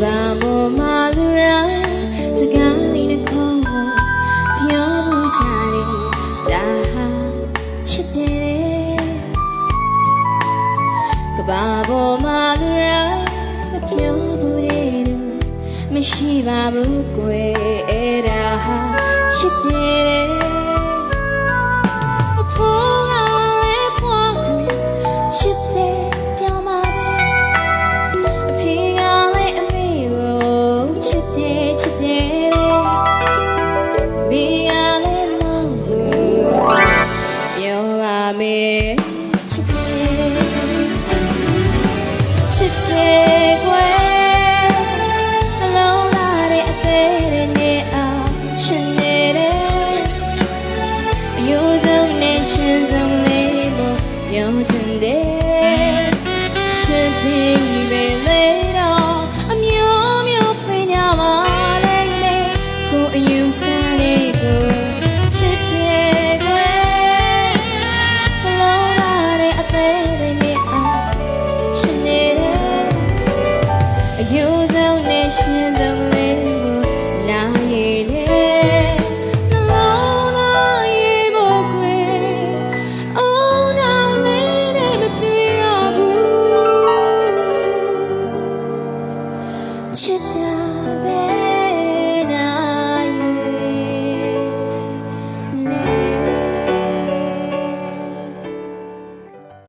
ဘာမောမာလူရိုင်းစကားလေးနဲ့ခေါ်လို့ပြောဖို့ချတယ်ဒါဟာချစ်တယ်ကဘာမောမာလူရိုင်းမပြောဘူးတဲ့သူမရှိပါဘူးကွယ်အဲ့ဒါဟာချစ်တယ် မယ်ချစ်တယ်ချစ်တယ်ကွယ်အလုံးလာတဲ့အသေးတွေနဲ့အောင်ချစ်နေတယ်အယိုးဆုံးနဲ့ရှင်ဆုံးလေးပေါ်ပြောချင်တယ်ချစ်တယ်ပဲလေတော့ ဆုံးနဲ့ရှင်ဆုံးလေးပေါ်နားရည်လေနှလုံးသားရေးဖို့ခွေအိုးနာလေးနဲ့မတွေ့ရဘူးချစ်တာပဲ